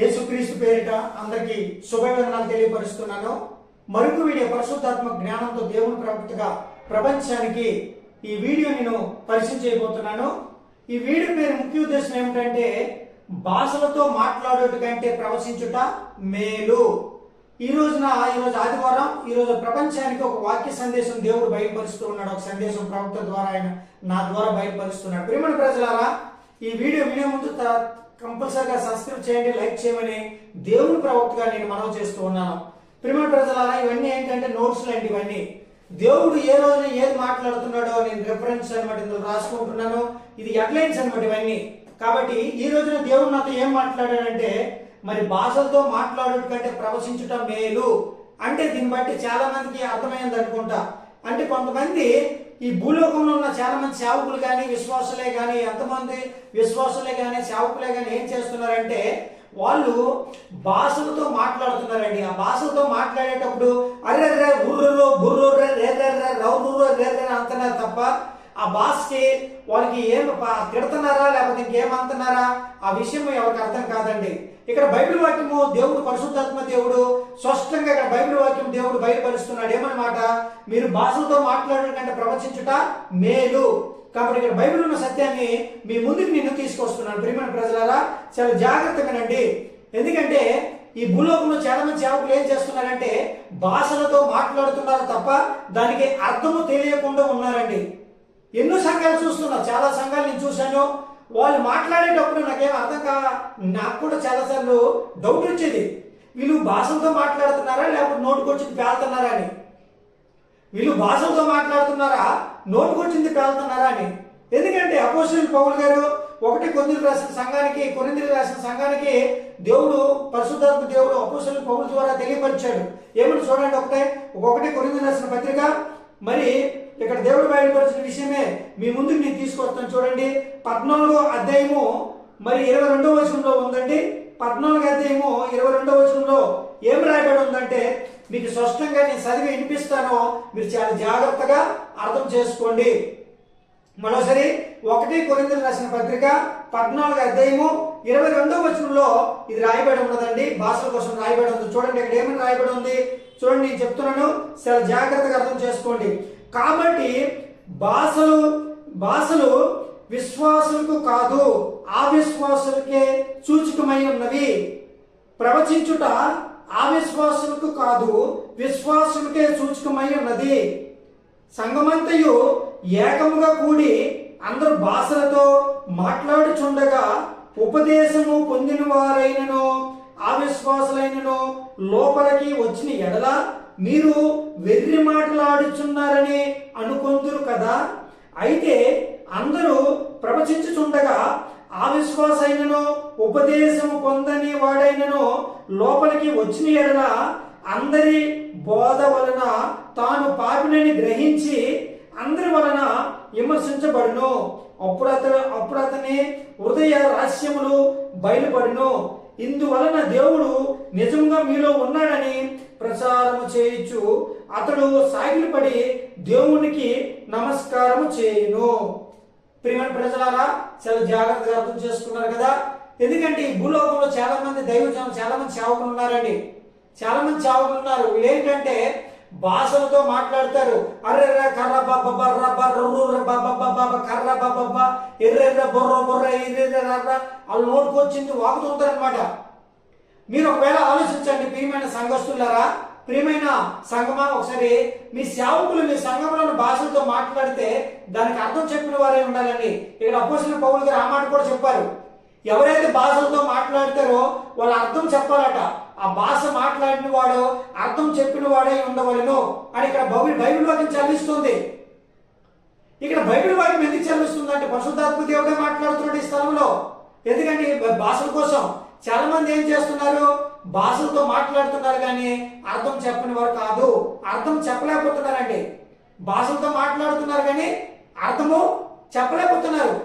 యేసుక్రీస్తు పేరిట అందరికీ శుభవేదనాలు తెలియపరుస్తున్నాను. మరుగు వీడియో పరిశుద్ధాత్మ జ్ఞానంతో దేవుని ప్రవక్తగా ప్రపంచానికి ఈ వీడియో నేను పరిచయం చేయబోతున్నాను. ఈ వీడియో పేరు ముఖ్య ఉద్దేశం ఏమిటంటే భాషలతో మాట్లాడేట కంటే ప్రవశించుట మేలు. ఈ రోజున ఈ రోజు ఆదివారం ఈ రోజు ప్రపంచానికి ఒక వాక్య సందేశం దేవుడు బయలుపరుస్తూ ఉన్నాడు. ఒక సందేశం ప్రవక్త ద్వారా ఆయన నా ద్వారా బయలుపరుస్తున్నాడు. ప్రియమైన ప్రజలారా ఈ వీడియో వినే ముందు కంపల్సరిగా సబ్స్క్రైబ్ చేయండి లైక్ చేయమని దేవుని ప్రవక్తగా నేను మనవి చేస్తూ ఉన్నాను. ప్రియమైన ప్రజలారా ఇవన్నీ ఏంటంటే నోట్స్లు అండి ఇవన్నీ. దేవుడు ఏ రోజున ఏది మాట్లాడుతున్నాడో నేను రెఫరెన్స్ అనమాట ఇందులో రాసుకుంటున్నాను. ఇది హెడ్లైన్స్ అనమాట ఇవన్నీ. కాబట్టి ఈ రోజున దేవుడు నాతో ఏం మాట్లాడాడంటే మరి భాషలతో మాట్లాడటం కంటే ప్రవశించుట మేలు. అంటే దీన్ని బట్టి చాలా మందికి అర్థమైంది అనుకుంటా అంటే కొంతమంది ఈ భూలోకంలో ఉన్న చాలా మంది సేవకులు కానీ విశ్వాసులే కానీ ఎంతమంది విశ్వాసులే కానీ సేవకులే కానీ ఏం చేస్తున్నారంటే వాళ్ళు భాషలతో మాట్లాడుతున్నారండి. ఆ భాషలతో మాట్లాడేటప్పుడు అరే రే ఉర్రో బుర్రో రే రే రే రే రౌరు రే రే అంటున్నారు తప్ప ఆ భాషకి వాళ్ళకి ఏం తిడుతున్నారా లేకపోతే ఇంకేమంటున్నారా ఆ విషయం ఎవరికి అర్థం కాదండి. ఇక్కడ బైబిల్ వాక్యము దేవుడు పరిశుద్ధాత్మ దేవుడు స్పష్టంగా ఇక్కడ బైబిల్ వాక్యం దేవుడు బయలుపరుస్తున్నాడు. ఏమన్నమాట? మీరు భాషలతో మాట్లాడడం కంటే ప్రవచించుట మేలు. కాబట్టి ఇక్కడ బైబిల్ ఉన్న సత్యాన్ని మీ ముందుకు నేను తీసుకొస్తున్నాను. ప్రియమైన ప్రజలారా చాలా జాగ్రత్తగానండి ఎందుకంటే ఈ భూలోకంలో చాలా మంది సేవకులు ఏం చేస్తున్నారంటే భాషలతో మాట్లాడుతున్నారు తప్ప దానికి అర్థము తెలియకుండా ఉన్నారండి. ఎన్నో సంఘాలు చూస్తున్నా చాలా సంఘాలు నేను చూశాను. వాళ్ళు మాట్లాడేటప్పుడు నాకేం అర్థం కా నాకు కూడా చాలాసార్లు డౌట్ వచ్చేది. వీళ్ళు భాషలతో మాట్లాడుతున్నారా లేకపోతే నోటుకొచ్చింది పేలుతున్నారా అని. వీళ్ళు భాషలతో మాట్లాడుతున్నారా నోటుకొచ్చింది పేలుతున్నారా అని. ఎందుకంటే అపోజిల్ పౌల్ గారు ఒకటి కొరింథీయులకు రాసిన సంఘానికి కొరింథీయులకు రాసిన సంఘానికి దేవుడు పరిశుద్ధాత్మ దేవుడు అపోజిల్ పౌల్ ద్వారా తెలియపరిచాడు. ఏమని చూడండి ఒకటే ఒకటి కొనింది రాసిన పత్రిక. మరి ఇక్కడ దేవుడు బయలుపరిచిన విషయమే మీ ముందుకు నేను తీసుకొస్తాను. చూడండి పద్నాలుగో అధ్యాయము మరి ఇరవై రెండో వచనంలో ఉందండి. పద్నాలుగు అధ్యాయము ఇరవై రెండో వచనంలో ఏం రాయబడి ఉందంటే మీకు స్పష్టంగా నేను చదివి వినిపిస్తానో. మీరు చాలా జాగ్రత్తగా అర్థం చేసుకోండి. మరోసారి ఒకటి కొరిందులు రాసిన పత్రిక పద్నాలుగు అధ్యాయము ఇరవై రెండవ వచనంలో ఇది రాయబడి ఉన్నదండి. భాషల కోసం రాయబడి ఉంది. చూడండి ఇక్కడ ఏమని రాయబడి ఉంది? చూడండి నేను చెప్తున్నాను. చాలా జాగ్రత్తగా అర్థం చేసుకోండి. కాబట్టి భాషలు భాషలు విశ్వాసులకు కాదు అవిశ్వాసులకే సూచకమై ఉన్నవి. ప్రవచించుట అవిశ్వాసులకు కాదు విశ్వాసులకే సూచకమై ఉన్నది. సంగమంతయు ఏకముగా కూడి అందరు భాషలతో మాట్లాడుచుండగా ఉపదేశము పొందిన వారైనను అవిశ్వాసులైనను లోపలికి వచ్చిన ఎడల మీరు వెర్రి మాటలాడుచున్నారని అనుకొందురు కదా? అయితే అందరూ ప్రవచించుచుండగా అవిశ్వాసైనను ఉపదేశము పొందని వాడైనను లోపలికి వచ్చిన ఎడల అందరి బోధ వలన తాను పాపినని గ్రహించి అందరి వలన విమర్శించబడును. అప్పుడు అతను అప్పుడు అతని హృదయ రహస్యములు బయలుపడును. ఇందువలన దేవుడు నిజంగా మీలో ఉన్నాడని ప్రచారము చేయొచ్చు అతడు సాగిలపడి దేవునికి నమస్కారము చేయును. ప్రియమైన ప్రజలారా చాలా జాగ్రత్తగా అర్థం చేసుకున్నారు కదా? ఎందుకంటే ఈ భూలోకంలో చాలా మంది దైవజనం చాలా మంది సేవకులు ఉన్నారండి. చాలా మంది సేవకులు ఉన్నారు. వీళ్ళు ఏంటంటే భాషలతో మాట్లాడతారు. అర్రెర్ర కర్ర బబ్బ బర్ర బర్ర బబ్బ బబ్బ కర్ర బబ్బ ఎర్రెర్ర బొర్ర బొర్ర ఎర్రెర్ర రర్ర వాళ్ళు నోటుకొచ్చింది వాగుతుంటారనమాట మీరు ఒకవేళ ఆలోచించండి ప్రియమైన సంఘస్తులారా ప్రియమైన సంఘమా ఒకసారి మీ సేవకులు మీ సంఘంలోని భాషలతో మాట్లాడితే దానికి అర్థం చెప్పిన వారే ఉండాలండి. ఇక్కడ అపోసిన పౌరులు గారు ఆ మాట కూడా చెప్పారు. ఎవరైతే భాషలతో మాట్లాడతారో వాళ్ళ అర్థం చెప్పాలట. ఆ భాష మాట్లాడిన వాడు అర్థం చెప్పిన వాడే ఉండవలను అని ఇక్కడ బైబిల్ బైబిల్ వాక్యం చదివిస్తుంది ఇక్కడ బైబిల్ వాక్యం ఎందుకు చదివిస్తుంది అంటే పరిశుద్ధాత్మ దేవుడే మాట్లాడుతున్నాడు ఈ స్థలంలో. ఎందుకంటే భాషల కోసం చాలా మంది ఏం చేస్తున్నారు? భాషలతో మాట్లాడుతున్నారు కానీ అర్థం చెప్పని వారు కాదు. అర్థం చెప్పలేకపోతున్నారండి. భాషలతో మాట్లాడుతున్నారు కానీ అర్థము చెప్పలేకపోతున్నారు.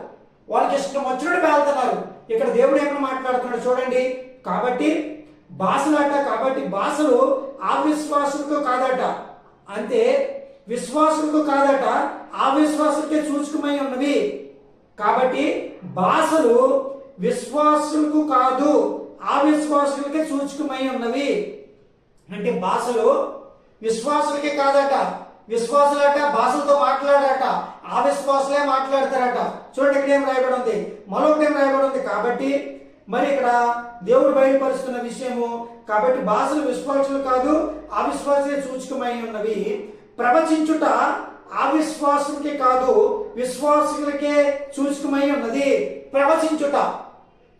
వాళ్ళకి ఇష్టం వచ్చినట్టు వెళ్తున్నారు. ఇక్కడ దేవుడు ఏమైనా మాట్లాడుతున్నాడు చూడండి. కాబట్టి భాషలాట కాబట్టి భాషలు అవిశ్వాసులతో కాదట. అంతే విశ్వాసులకు కాదట అవిశ్వాసులకే సూచకమై ఉన్నవి కాబట్టి భాషలు విశ్వాసులకు కాదు అవిశ్వాసులకే సూచకమై ఉన్నవి అంటే భాషలు విశ్వాసులకే కాదట. విశ్వాసులట భాషలతో మాట్లాడట అవిశ్వాసులే మాట్లాడతారట. చూడండి ఇక్కడ ఏం రాయబడి ఉంది? మరొకటి ఏం రాయబడి ఉంది? కాబట్టి మరి ఇక్కడ దేవుడు బయలుపరుస్తున్న విషయము కాబట్టి భాషలు విశ్వాసులు కాదు అవిశ్వాసులే సూచకమై ఉన్నవి. ప్రవచించుట అవిశ్వాసులకి కాదు విశ్వాసులకే సూచకమై ఉన్నది. ప్రవచించుట.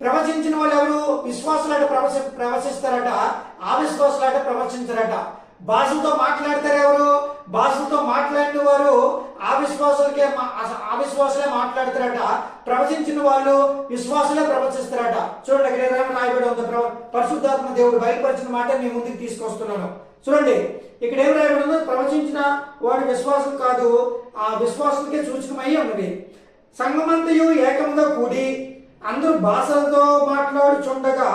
ప్రవచించిన వాళ్ళు ఎవరు? విశ్వాసులాట ప్రవచ ప్రవచిస్తారట అవిశ్వాసులాట ప్రవచించారట భాషలతో మాట్లాడతారు ఎవరు? అవిశ్వాసులే మా- మాట్లాడతారట ప్రవచించిన వాళ్ళు విశ్వాసులే ప్రవచిస్తారట చూడండి ఇక్కడ ఏదైనా రాయబడి ఉంది పరిశుద్ధాత్మ దేవుడు బయలుపరిచిన మాట మీ ముందుకు తీసుకొస్తున్నాను. చూడండి ఇక్కడ ఏం రాయబడి ఉందో ప్రవచించిన వాడు విశ్వాసం కాదు ఆ విశ్వాసులకే సూచకమై ఉన్నది. సంగమంతయు ఏకంగా కూడి అందరూ భాషలతో మాట్లాడుచుండగా